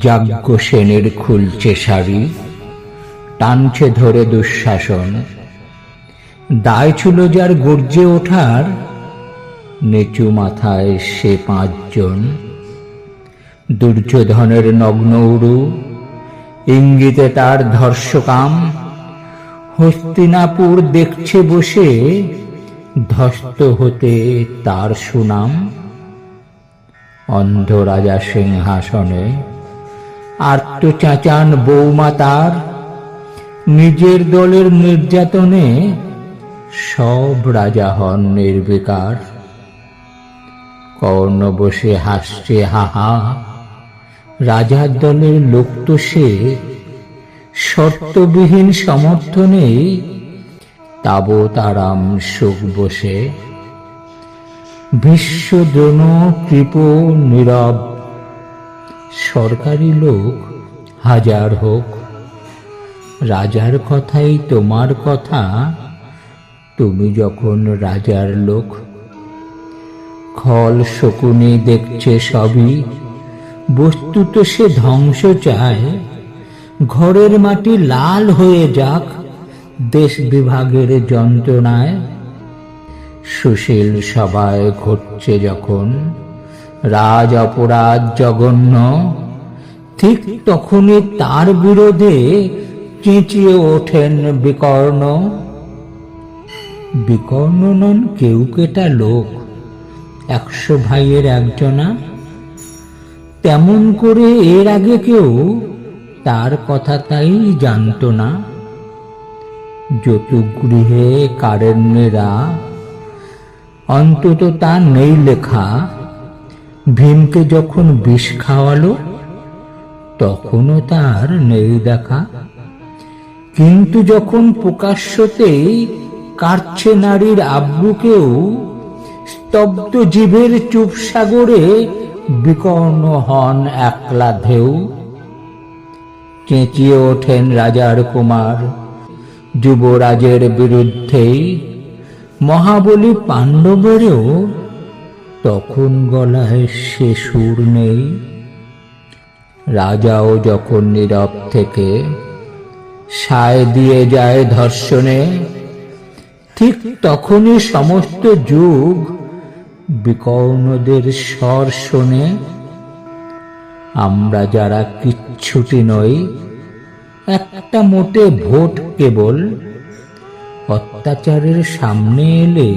যাজ্ঞ সেনের খুলছে শাড়ি টানছে ধরে দুঃশাসন। দায় ছিল যার গর্জে ওঠার, নিচু মাথায় সে পাঁচজন। দুর্যোধনের নগ্ন উরু, ইঙ্গিতে তার ধর্ষকাম, হস্তিনাপুর দেখছে বসে ধস্ত হতে তার সুনাম? অন্ধ রাজা সিংহাসনে আর্ত চাচান বৌমা তার। নিজের দলের নির্যাতনে সব রাজা হন নির্বিকার। কর্ণ বসে হাসছে, হাহা। রাজার দলের লোক তো সে। শর্তবিহীন সমর্থনে তাবৎ আরাম সুখ বসে। বিশ্ব দ্রোণ কৃপ নীরব। সরকারি লোক হাজার হোক। রাজার কথাই তোমার কথা। তুমি যখন রাজার লোক। খল শকুনি দেখছে সবই। বস্তুত সে ধ্বংস চায়। ঘরের মাটি লাল হয়ে যাক। দেশ বিভাগের যন্ত্রণায় সুশীল সভায় ঘটছে যখন রাজ অপরাধ জঘন্য, ঠিক তখনই তার বিরোধে চেঁচিয়ে ওঠেন বিকর্ণ। বিকর্ণ নন কেউ কেটা লোক, একশো ভাইয়ের একজনা। তেমন করে এর আগে কেউ তার কথা তাই জানত না। যতুগৃহে কারেন্যেরা অন্তত তা নেই লেখা। ভীমকে যখন বিষ খাওয়ালো, তখনও তার নেই দেখা। কিন্তু যখন প্রকাশ্যতেই কাটছে নারীর আব্রুকেও, স্তব্ধ জীবের চুপ সাগরে বিকর্ণ হন একলা ঢেউ। চেঁচিয়ে ওঠেন রাজার কুমার। যুবরাজের বিরুদ্ধেই মহাবলী পাণ্ডবেরও তখন গলায় সে সুর নেই। রাজাও যখন নীরব থেকে সায় দিয়ে যায় ধর্ষণে, ঠিক তখনই সমস্ত যুগ বিকর্ণদের স্বর শোনে। আমরা যারা কিচ্ছুটি নই একটা মোটে ভোট কেবল অত্যাচারের সামনে এলে